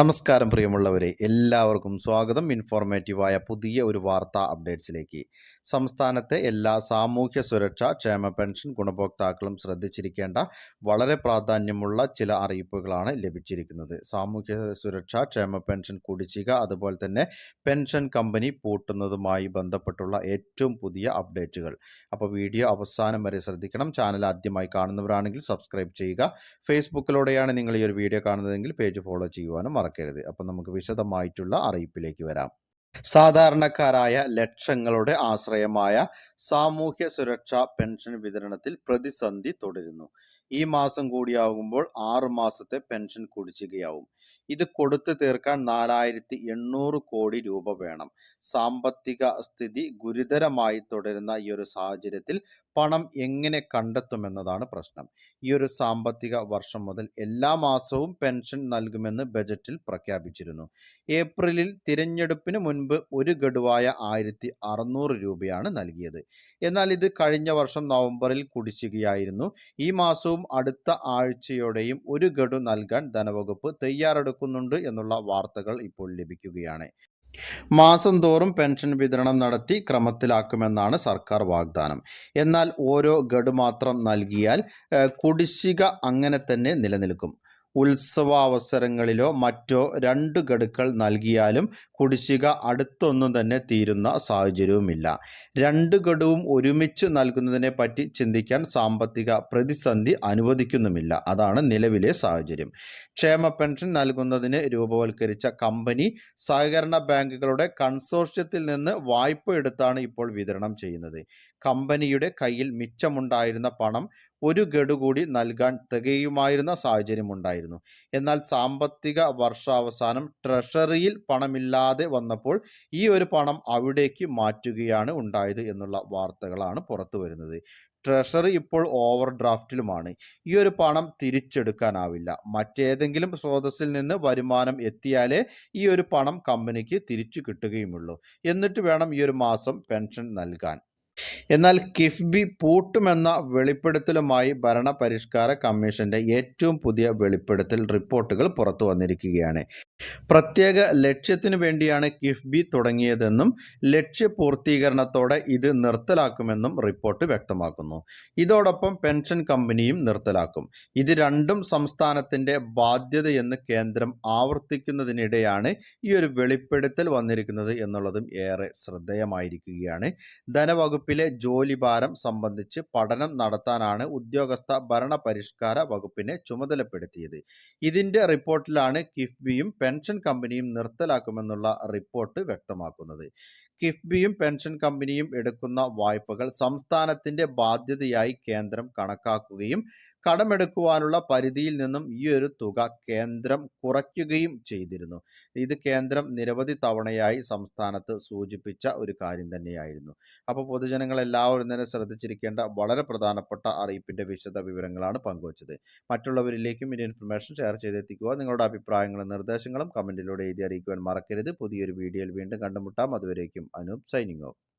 നമസ്കാരം പ്രിയമുള്ളവരെ എല്ലാവർക്കും സ്വാഗതം. ഇൻഫോർമേറ്റീവായ പുതിയ ഒരു വാർത്താ അപ്ഡേറ്റ്സിലേക്ക്. സംസ്ഥാനത്തെ എല്ലാ സാമൂഹ്യ സുരക്ഷാ ക്ഷേമ പെൻഷൻ ഗുണഭോക്താക്കളും ശ്രദ്ധിച്ചിരിക്കേണ്ട വളരെ പ്രാധാന്യമുള്ള ചില അറിയിപ്പുകളാണ് ലഭിച്ചിരിക്കുന്നത്. സാമൂഹ്യ സുരക്ഷാ ക്ഷേമ പെൻഷൻ കുടിശ്ശിക അതുപോലെ തന്നെ പെൻഷൻ കമ്പനി പൂട്ടുന്നതുമായി ബന്ധപ്പെട്ടുള്ള ഏറ്റവും പുതിയ അപ്ഡേറ്റുകൾ. അപ്പോൾ വീഡിയോ അവസാനം വരെ ശ്രദ്ധിക്കണം. ചാനൽ ആദ്യമായി കാണുന്നവരാണെങ്കിൽ സബ്സ്ക്രൈബ് ചെയ്യുക. ഫേസ്ബുക്കിലൂടെയാണ് നിങ്ങൾ ഈ ഒരു വീഡിയോ കാണുന്നതെങ്കിൽ പേജ് ഫോളോ ചെയ്യുവാനും മറക്കരുത്. അപ്പം നമുക്ക് വിശദമായിട്ടുള്ള അറിയിപ്പിലേക്ക് വരാം. സാധാരണക്കാരായ ലക്ഷങ്ങളുടെ ആശ്രയമായ സാമൂഹ്യ സുരക്ഷാ പെൻഷൻ വിതരണത്തിൽ പ്രതിസന്ധി തുടരുന്നു. ഈ മാസം കൂടിയാകുമ്പോൾ ആറു മാസത്തെ പെൻഷൻ കുടിശ്ശികയാവും. ഇത് കൊടുത്തു തീർക്കാൻ നാലായിരത്തി എണ്ണൂറ് കോടി രൂപ വേണം. സാമ്പത്തിക സ്ഥിതി ഗുരുതരമായി തുടരുന്ന ഈ ഒരു സാഹചര്യത്തിൽ പണം എങ്ങനെ കണ്ടെത്തുമെന്നതാണ് പ്രശ്നം. ഈ ഒരു സാമ്പത്തിക വർഷം മുതൽ എല്ലാ മാസവും പെൻഷൻ നൽകുമെന്ന് ബജറ്റിൽ പ്രഖ്യാപിച്ചിരുന്നു. ഏപ്രിലിൽ തിരഞ്ഞെടുപ്പിന് മുൻപ് ഒരു ഗഡുവായ ആയിരത്തി അറുന്നൂറ് രൂപയാണ് നൽകിയത്. എന്നാൽ ഇത് കഴിഞ്ഞ വർഷം നവംബറിൽ കുടിശ്ശികയായിരുന്നു. ഈ മാസവും അടുത്ത ആഴ്ചയോടെയും ഒരു ഗഡു നൽകാൻ ധനവകുപ്പ് തയ്യാറെടുക്കുന്നുണ്ട് എന്നുള്ള വാർത്തകൾ ഇപ്പോൾ ലഭിക്കുകയാണ്. മാസം തോറും പെൻഷൻ വിതരണം നടത്തി ക്രമത്തിലാക്കുമെന്നാണ് സർക്കാർ വാഗ്ദാനം. എന്നാൽ ഓരോ ഗഡു മാത്രം നൽകിയാൽ കുടിശ്ശിക അങ്ങനെ തന്നെ നിലനിൽക്കും. ഉത്സവാവസരങ്ങളിലോ മറ്റോ രണ്ട് ഗഡുക്കൾ നൽകിയാലും കുടിശ്ശിക അടുത്തൊന്നും തന്നെ തീരുന്ന സാഹചര്യവുമില്ല. രണ്ട് ഗഡുവും ഒരുമിച്ച് നൽകുന്നതിനെ പറ്റി ചിന്തിക്കാൻ സാമ്പത്തിക പ്രതിസന്ധി അനുവദിക്കുന്നുമില്ല. അതാണ് നിലവിലെ സാഹചര്യം. ക്ഷേമ പെൻഷൻ നൽകുന്നതിന് രൂപവൽക്കരിച്ച കമ്പനി സഹകരണ ബാങ്കുകളുടെ കൺസോർഷ്യത്തിൽ നിന്ന് വായ്പ എടുത്താണ് ഇപ്പോൾ വിതരണം ചെയ്യുന്നത്. കമ്പനിയുടെ കയ്യിൽ മിച്ചമുണ്ടായിരുന്ന പണം ഒരു ഗഡു കൂടി നൽകാൻ തികയുമായിരുന്ന സാഹചര്യമുണ്ടായിരുന്നു. എന്നാൽ സാമ്പത്തിക വർഷാവസാനം ട്രഷറിയിൽ പണമില്ലാതെ വന്നപ്പോൾ ഈ ഒരു പണം അവിടേക്ക് മാറ്റുകയാണ് ഉണ്ടായത് എന്നുള്ള വാർത്തകളാണ് പുറത്തു വരുന്നത്. ട്രഷറി ഇപ്പോൾ ഓവർ ഡ്രാഫ്റ്റിലുമാണ് ഈ ഒരു പണം തിരിച്ചെടുക്കാനാവില്ല. മറ്റേതെങ്കിലും സ്രോതസ്സിൽ നിന്ന് വരുമാനം എത്തിയാലേ ഈ ഒരു പണം കമ്പനിക്ക് തിരിച്ചു കിട്ടുകയുമുള്ളൂ. എന്നിട്ട് വേണം ഈ ഒരു മാസം പെൻഷൻ നൽകാൻ. എന്നാൽ കിഫ്ബി പൂട്ടുമെന്ന വെളിപ്പെടുത്തലുമായി ഭരണപരിഷ്കാര കമ്മീഷന്റെ ഏറ്റവും പുതിയ വെളിപ്പെടുത്തൽ റിപ്പോർട്ടുകൾ പുറത്തു വന്നിരിക്കുകയാണ്. പ്രത്യേക ലക്ഷ്യത്തിനു വേണ്ടിയാണ് കിഫ്ബി തുടങ്ങിയതെന്നും ലക്ഷ്യപൂർത്തീകരണത്തോടെ ഇത് നിർത്തലാക്കുമെന്നും റിപ്പോർട്ട് വ്യക്തമാക്കുന്നു. ഇതോടൊപ്പം പെൻഷൻ കമ്പനിയും നിർത്തലാക്കും. ഇത് രണ്ടും സംസ്ഥാനത്തിന്റെ ബാധ്യതയെന്ന് കേന്ദ്രം ആവർത്തിക്കുന്നതിനിടെയാണ് ഈ ഒരു വെളിപ്പെടുത്തൽ വന്നിരിക്കുന്നത് എന്നുള്ളതും ഏറെ ശ്രദ്ധേയമായിരിക്കുകയാണ്. ധനവകുപ്പിലെ ജോലിഭാരം സംബന്ധിച്ച് പഠനം നടത്താനാണ് ഉദ്യോഗസ്ഥ ഭരണ പരിഷ്കാര വകുപ്പിനെ ചുമതലപ്പെടുത്തിയത്. ഇതിന്റെ റിപ്പോർട്ടിലാണ് കിഫ്ബിയും പെൻഷൻ കമ്പനിയും നിർത്തലാക്കുമെന്നുള്ള റിപ്പോർട്ട് വ്യക്തമാക്കുന്നത്. കിഫ്ബിയും പെൻഷൻ കമ്പനിയും എടുക്കുന്ന വായ്പകൾ സംസ്ഥാനത്തിന്റെ ബാധ്യതയായി കേന്ദ്രം കണക്കാക്കുകയും കടമെടുക്കുവാനുള്ള പരിധിയിൽ നിന്നും ഈ ഒരു തുക കേന്ദ്രം കുറയ്ക്കുകയും ചെയ്തിരുന്നു. ഇത് കേന്ദ്രം നിരവധി തവണയായി സംസ്ഥാനത്ത് സൂചിപ്പിച്ച ഒരു കാര്യം തന്നെയായിരുന്നു. അപ്പോൾ പൊതുജനങ്ങൾ എല്ലാവരും തന്നെ ശ്രദ്ധിച്ചിരിക്കേണ്ട വളരെ പ്രധാനപ്പെട്ട അറിയിപ്പിന്റെ വിശദ വിവരങ്ങളാണ് പങ്കുവച്ചത്. മറ്റുള്ളവരിലേക്കും ഈ ഇൻഫർമേഷൻ ഷെയർ ചെയ്തെത്തിക്കുക. നിങ്ങളുടെ അഭിപ്രായങ്ങളും നിർദ്ദേശങ്ങളും കമന്റിലൂടെ എഴുതി അറിയിക്കുവാൻ മറക്കരുത്. പുതിയൊരു വീഡിയോയിൽ വീണ്ടും കണ്ടുമുട്ടാം. അതുവരേക്കും അനൂപ് സൈനിങ് ഓഫ്.